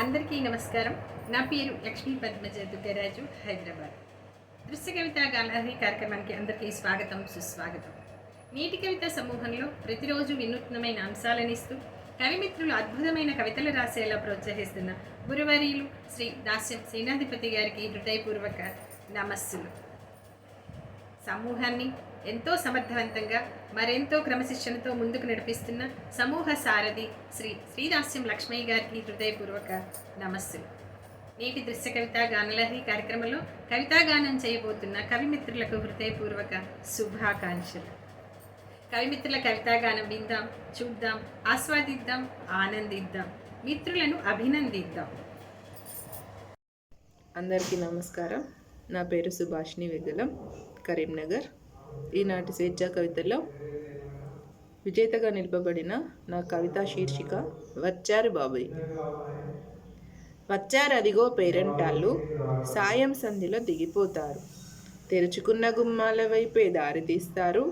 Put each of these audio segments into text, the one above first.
అందరికీ నమస్కారం. నా పేరు లక్ష్మీ పద్మజ దుగ్గరాజు హైదరాబాద్. దృశ్య కవిత గాలహరి కార్యక్రమానికి అందరికీ స్వాగతం సుస్వాగతం. నీటి కవిత సమూహంలో ప్రతిరోజు వినూత్నమైన అంశాలనిస్తూ కవిమిత్రులు అద్భుతమైన కవితలు రాసేలా ప్రోత్సహిస్తున్న గురువరీలు శ్రీ దాస్యం సేనాధిపతి గారికి హృదయపూర్వక నమస్సులు. సమూహాన్ని ఎంతో సమర్థవంతంగా మరెంతో క్రమశిక్షణతో ముందుకు నడిపిస్తున్న సమూహ సారథి శ్రీ శ్రీదాస్యం లక్ష్మయ్య గారికి హృదయపూర్వక నమస్సులు. నేటి దృశ్య కవితా గానలహరి కార్యక్రమంలో కవితాగానం చేయబోతున్న కవిమిత్రులకు హృదయపూర్వక శుభాకాంక్షలు. కవిమిత్రుల కవితాగానం విందాం చూద్దాం ఆస్వాదిద్దాం ఆనందిద్దాం మిత్రులను అభినందిద్దాం. అందరికీ నమస్కారం. నా పేరు సుభాష్ని వెగ్గలం కరీంనగర్. ఈనాటి స్వేచ్ఛా కవితలో విజేతగా నిలపబడిన నా కవితా శీర్షిక వచ్చారు బాబాయ్ వచ్చారు అదిగో పేరెంటాళ్ళు సాయం సంధిలో దిగిపోతారు. తెరుచుకున్న గుమ్మాల వైపే దారి తీస్తారు.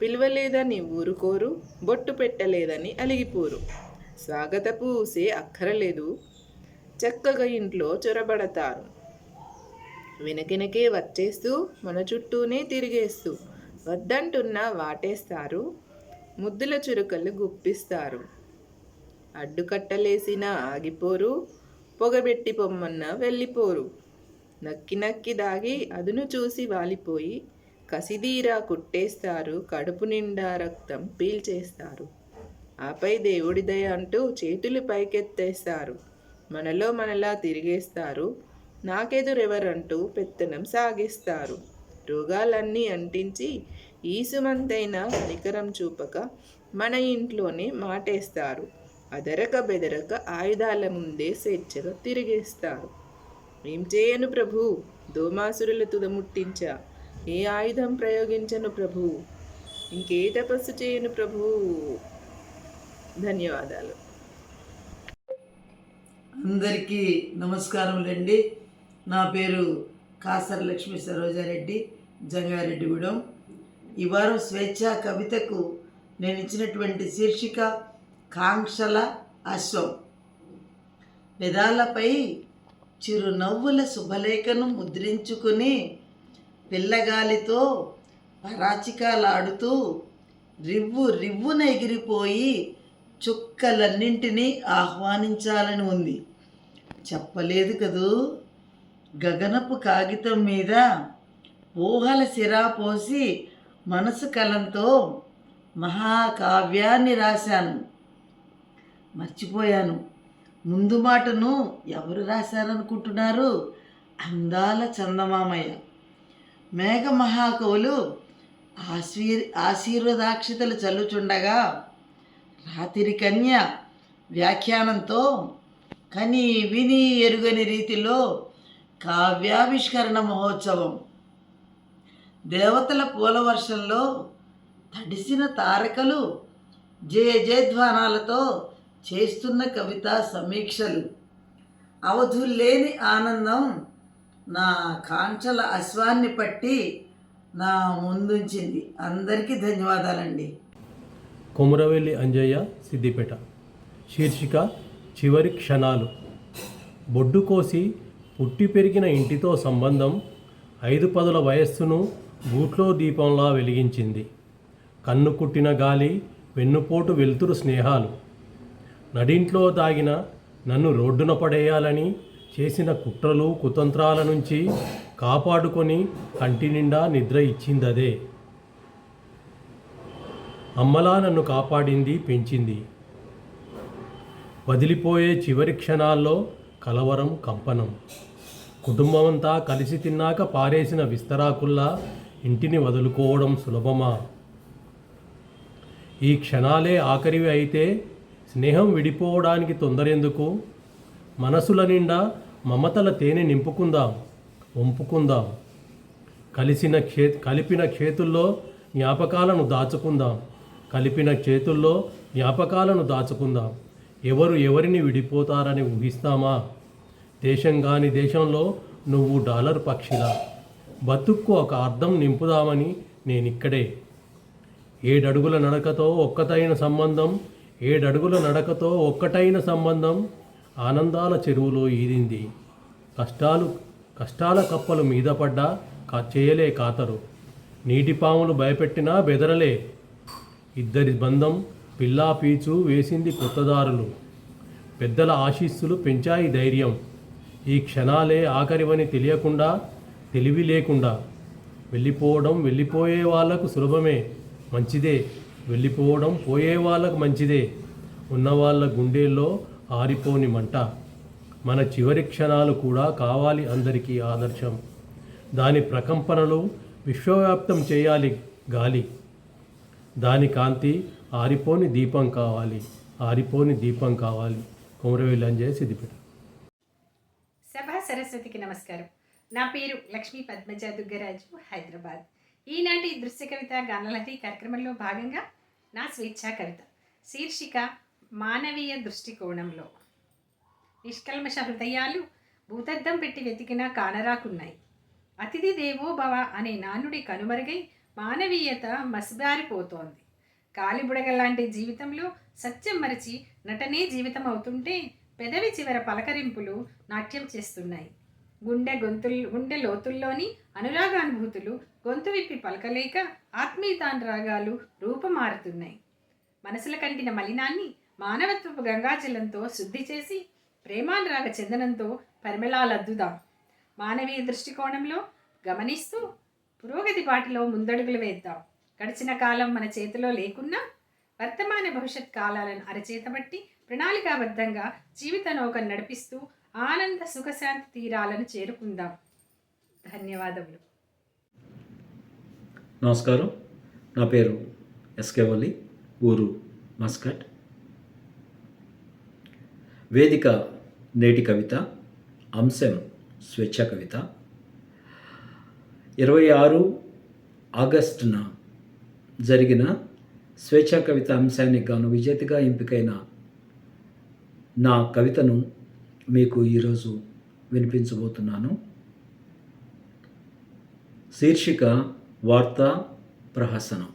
పిలవలేదని ఊరుకోరు బొట్టు పెట్టలేదని అలిగిపోరు. స్వాగతపు ఊసే అక్కరలేదు. చక్కగా ఇంట్లో చొరబడతారు. వెనకెనకే వచ్చేస్తూ మన చుట్టూనే తిరిగేస్తూ వద్దంటున్నా వాటేస్తారు. ముద్దుల చురుకలు గుప్పిస్తారు. అడ్డుకట్టలేసిన ఆగిపోరు. పొగబెట్టి పొమ్మన్నా వెళ్ళిపోరు. నక్కి నక్కి దాగి అదును చూసి వాలిపోయి కసిదీరా కుట్టేస్తారు. కడుపు నిండా రక్తం పీల్చేస్తారు. ఆపై దేవుడి దయ అంటూ చేతులు పైకెత్తేస్తారు. మనలో మనలా తిరిగేస్తారు. నాకెదురెవరంటూ పెత్తనం సాగిస్తారు. రోగాలన్నీ అంటించి ఈసుమంతైన నికరం చూపక మన ఇంట్లోనే మాటేస్తారు. అదరక బెదరక ఆయుధాల ముందే స్వేచ్ఛగా తిరిగేస్తారు. ఏం చేయను ప్రభు? దోమాసురుల తుదముట్టించా ఏ ఆయుధం ప్రయోగించను ప్రభు? ఇంకే తపస్సు చేయను ప్రభు? ధన్యవాదాలు. అందరికీ నమస్కారములండి. నా పేరు కాసర లక్ష్మీ సరోజారెడ్డి జంగారెడ్డిగూడెం. ఈ వారం స్వేచ్ఛా కవితకు నేను ఇచ్చినటువంటి శీర్షిక కాంక్షల అశ్వం. పెదాలపై చిరునవ్వుల శుభలేఖను ముద్రించుకుని పిల్లగాలితో పరాచికాలాడుతూ రివ్వు రివ్వున ఎగిరిపోయి చుక్కలన్నింటినీ ఆహ్వానించాలని ఉంది. చెప్పలేదు కదూ? గగనపు కాగితం మీద ఊహల సిరా పోసి మనసు కలంతో మహాకావ్యాన్ని రాశాను. మర్చిపోయాను. ముందు మాటను ఎవరు రాశారనుకుంటున్నారు? అందాల చందమామయ్య. మేఘ మహాకవులు ఆశీర్ ఆశీర్వదాక్షితలు చల్లుచుండగా రాతిరి కన్య వ్యాఖ్యానంతో కని విని ఎరుగని రీతిలో కావ్యావిష్కరణ మహోత్సవం. దేవతల పూల వర్షంలో తడిసిన తారకలు జయ జయధ్వానాలతో చేస్తున్న కవితా సమీక్షలు. అవధుల్లేని ఆనందం నా కాంక్షల అశ్వాన్ని పట్టి నా ముందుంచింది. అందరికీ ధన్యవాదాలండి. కొమురవెల్లి అంజయ్య సిద్దిపేట. శీర్షిక చివరి క్షణాలు. బొడ్డు కోసి పుట్టి పెరిగిన ఇంటితో సంబంధం ఐదు పదుల వయస్సును గూట్లో దీపంలా వెలిగించింది. కన్ను కుట్టిన గాలి వెన్నుపోటు వెలుతురు స్నేహాలు. నడింట్లో దాగిన నన్ను రోడ్డున పడేయాలని చేసిన కుట్రలు కుతంత్రాల నుంచి కాపాడుకొని కంటి నిండా నిద్ర ఇచ్చిందదే. అమ్మలా నన్ను కాపాడింది పెంచింది. వదిలిపోయే చివరి క్షణాల్లో కలవరం కంపనం. కుటుంబమంతా కలిసి తిన్నాక పారేసిన విస్తరాకుల్లా ఇంటిని వదులుకోవడం సులభమా? ఈ క్షణాలే ఆఖరివి అయితే స్నేహం విడిపోవడానికి తొందరెందుకు? మనసుల నిండా మమతల తేనె నింపుకుందాం వంపుకుందాం. కలిసిన క్షే కలిపిన చేతుల్లో జ్ఞాపకాలను దాచుకుందాం. కలిపిన చేతుల్లో జ్ఞాపకాలను దాచుకుందాం. ఎవరు ఎవరిని విడిపోతారని ఊహిస్తామా? దేశం కాని దేశంలో నువ్వు డాలర్ పక్షిలా. బతుక్కు ఒక అర్థం నింపుదామని నేనిక్కడే. ఏడడుగుల నడకతో ఒక్కటైన సంబంధం ఏడడుగుల నడకతో ఒక్కటైన సంబంధం ఆనందాల చెరువులో ఈదింది. కష్టాలు కష్టాల కప్పలు మీద పడ్డా కా చేయలే కాతరు. నీటి పాములు భయపెట్టినా బెదరలే. ఇద్దరి బంధం పిల్లా పీచు వేసింది కొత్తదారులు. పెద్దల ఆశీస్సులు పెంచాయి ధైర్యం. ఈ క్షణాలే ఆఖరివని తెలియకుండా తెలివి లేకుండా. వెళ్ళిపోవడం వెళ్ళిపోయే వాళ్ళకు సులభమే మంచిదే. వెళ్ళిపోవడం పోయే వాళ్ళకు మంచిదే. ఉన్నవాళ్ళ గుండెల్లో ఆరిపోని మంట. మన చివరి క్షణాలు కూడా కావాలి అందరికీ ఆదర్శం. దాని ప్రకంపనలు విశ్వవ్యాప్తం చేయాలి గాలి. దాని కాంతి ఆరిపోని దీపం కావాలి. ఆరిపోని దీపం కావాలి. కుమరవేలి అంజయ్ సిద్దిపేట. సభా సరస్వతికి నమస్కారం. నా పేరు లక్ష్మీ పద్మజ దుగ్గరాజు హైదరాబాద్. ఈనాటి దృశ్య కవిత గానలహరి కార్యక్రమంలో భాగంగా నా స్వేచ్ఛా కవిత. శీర్షిక మానవీయ దృష్టికోణంలో. నిష్కల్మష హృదయాలు భూతద్దం పెట్టి వెతికినా కానరాకున్నాయి. అతిథి దేవో భవ అనే నానుడి కనుమరుగై మానవీయత మసిబారిపోతోంది కాలిబుడగలాంటి జీవితంలో సత్యం మరచి నటనే జీవితం అవుతుంటే పెదవి చివర పలకరింపులు నాట్యం చేస్తున్నాయి. గుండె గొంతుల్ గుండె లోతుల్లోని అనురాగానుభూతులు గొంతు విప్పి పలకలేక ఆత్మీయతానురాగాలు రూపమారుతున్నాయి. మనసుల కంటిన మలినాన్ని మానవత్వపు గంగాజలంతో శుద్ధి చేసి ప్రేమానురాగ చందనంతో పరిమళాలద్దుదాం. మానవీయ దృష్టికోణంలో గమనిస్తూ పురోగతి బాటలో ముందడుగులు వేద్దాం. గడిచిన కాలం మన చేతిలో లేకున్నా వర్తమాన భవిష్యత్ కాలాలను అరచేతబట్టి ప్రణాళికాబద్ధంగా జీవిత నౌకను నడిపిస్తూ ఆనంద సుఖశాంతి తీరాలను చేరుకుందాం. ధన్యవాదములు. నమస్కారం. నా పేరు ఎస్కే వల్లి ఊరు మస్కట్. వేదిక నేటి కవిత అంశం స్వేచ్ఛ కవిత. ఇరవై ఆరు ఆగస్టున జరిగిన స్వేచ్ఛా కవిత అంశానికి గాను విజేతగా ఎంపికైన నా కవితను మీకు ఈరోజు వినిపించబోతున్నాను. శీర్షిక వార్తా ప్రహసనం.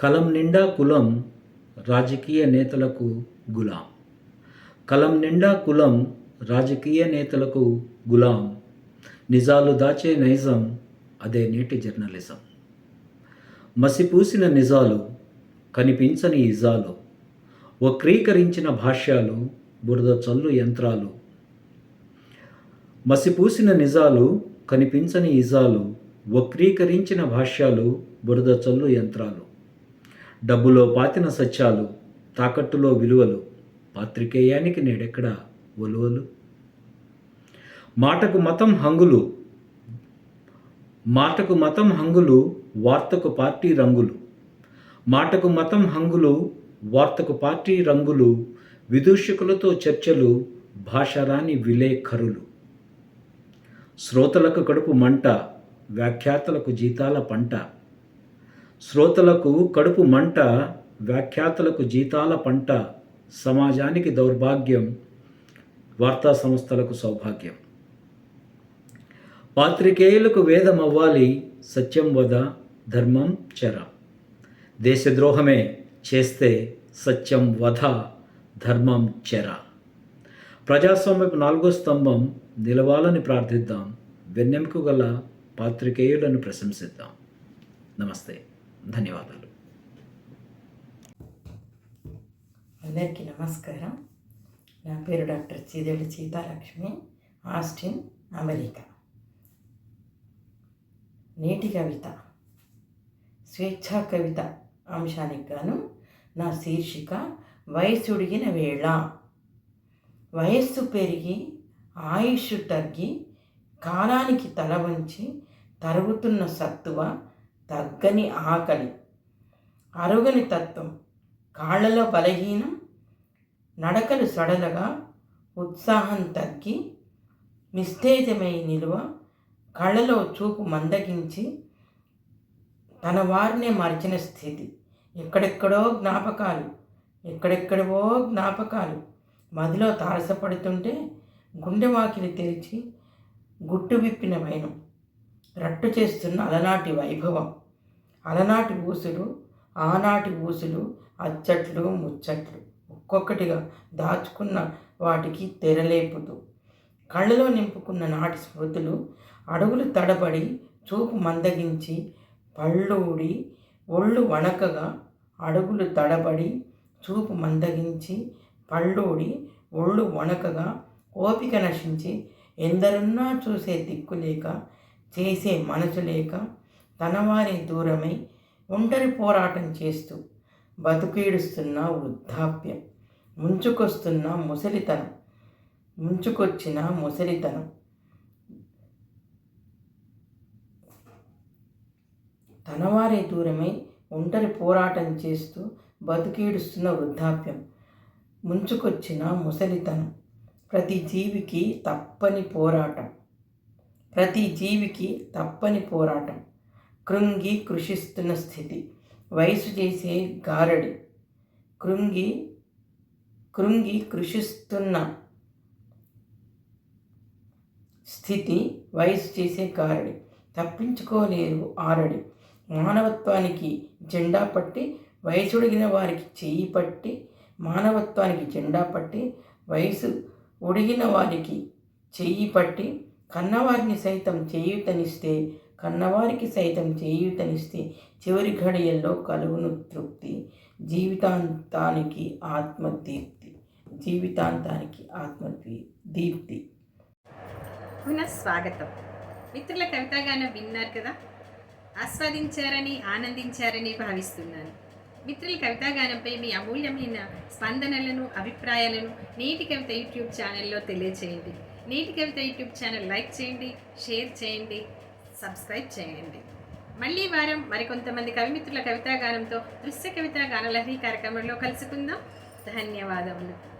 కలం నిండా కులం రాజకీయ నేతలకు గులాం. కలం నిండా కులం రాజకీయ నేతలకు గులాం. నిజాలు దాచే నైజం అదే నేటి జర్నలిజం. మసిపూసిన నిజాలు కనిపించని ఇజాలు వక్రీకరించిన భాష్యాలు బురద చల్లు యంత్రాలు. మసిపూసిన నిజాలు కనిపించని ఇజాలు వక్రీకరించిన భాష్యాలు బురద చల్లు యంత్రాలు. డబ్బులో పాతిన సత్యాలు తాకట్టులో విలువలు పాత్రికేయానికి నేడెక్కడ ఒలువలు మాటకు మతం హంగులు మాటకు మతం హంగులు వార్తకు పార్టీ రంగులు. మాటకు మతం హంగులు వార్తకు పార్టీ రంగులు విదూషకులతో చర్చలు భాషరాని విలేఖరులు. శ్రోతలకు కడుపు మంట వ్యాఖ్యాతలకు జీతాల పంట. శ్రోతలకు కడుపు మంట వ్యాఖ్యాతలకు జీతాల పంట. సమాజానికి దౌర్భాగ్యం వార్తా సంస్థలకు సౌభాగ్యం. పాత్రికేయులకు వేదం అవ్వాలి సత్యం వద ధర్మం చర. దేశద్రోహమే చేస్తే సత్యం వధ ధర్మం చెర. ప్రజాస్వామ్యపు నాలుగో స్తంభం నిలవాలని ప్రార్థిద్దాం. వెన్నెముకు గల పాత్రికేయులను ప్రశంసిద్దాం. నమస్తే. ధన్యవాదాలు. అందరికీ నమస్కారం. నా పేరు doctor Cheedella Seethalakshmi Austin America. నేటి కవిత స్వేచ్ఛా కవిత అంశానికి గాను నా శీర్షిక వయసుడిగిన వేళ. వయస్సు పెరిగి ఆయుష్ తగ్గి కాలానికి తల వంచి తరుగుతున్న సత్తువ తగ్గని ఆకలి. అరుగని తత్వం కాళ్ళలో బలహీనం నడకలు సడలగా ఉత్సాహం తగ్గి నిస్తేజమై నిలువ కళ్ళలో చూపు మందగించి తన వారినే మరిచిన స్థితి. ఎక్కడెక్కడో జ్ఞాపకాలు ఎక్కడెక్కడవో జ్ఞాపకాలు. మదిలో తారసపడుతుంటే గుండె వాకిలి తెరిచి గుట్టు విప్పిన వైనం. రట్టు చేస్తున్న అలనాటి వైభవం. అలనాటి ఊసులు ఆనాటి ఊసులు అచ్చట్లు ముచ్చట్లు. ఒక్కొక్కటిగా దాచుకున్న వాటికి తెరలేపుతూ కళ్ళలో నింపుకున్న నాటి స్మృతులు అడుగులు తడబడి చూపు మందగించి పళ్ళూడి ఒళ్ళు వణకగా అడుగులు తడబడి చూపు మందగించి పళ్ళోడి ఒళ్ళు వణకగా ఓపిక నశించి ఎందరున్నా చూసే దిక్కు లేక చేసే మనసు లేక తనవారే దూరమై ఒంటరి పోరాటం చేస్తూ బతుకీడుస్తున్న వృద్ధాప్యం ముంచుకొస్తున్న ముసలితనం ముంచుకొచ్చిన ముసలితనం. తనవారే దూరమై ఒంటరి పోరాటం చేస్తూ బతికేడుస్తున్న వృద్ధాప్యం. ముంచుకొచ్చిన ముసలితనం. ప్రతి జీవికి తప్పని పోరాటం. ప్రతి జీవికి తప్పని పోరాటం. కృంగి కృషిస్తున్న స్థితి. వయసు చేసే గారడి. కృంగి కృంగి కృషిస్తున్న స్థితి వయసు చేసే గారడి. తప్పించుకోలేరు ఆరడి. మానవత్వానికి జెండా పట్టి వయసుడిగిన వారికి చెయ్యి పట్టి మానవత్వానికి జెండా పట్టి వయసు ఉడిగిన వారికి చెయ్యి పట్టి కన్నవారిని సైతం చేయూతనిస్తే కన్నవారికి సైతం చేయూతనిస్తే చివరి ఘడియల్లో కలుగును తృప్తి. జీవితాంతానికి ఆత్మదీప్తి. జీవితాంతానికి ఆత్మదీ దీప్తి పునఃస్వాగతం మిత్రుల కవితాగానం విన్నారు కదా? ఆస్వాదించారని ఆనందించారని భావిస్తున్నాను. మిత్రుల కవితాగానంపై మీ అమూల్యమైన స్పందనలను అభిప్రాయాలను నేటి కవిత యూట్యూబ్ ఛానల్లో తెలియచేయండి. నేటి కవిత యూట్యూబ్ ఛానల్ లైక్ చేయండి షేర్ చేయండి సబ్స్క్రైబ్ చేయండి. మళ్ళీ వారం మరికొంతమంది కవిమిత్రుల కవితాగానంతో దృశ్య కవితా గానలహరి కార్యక్రమంలో కలుసుకుందాం. ధన్యవాదములు.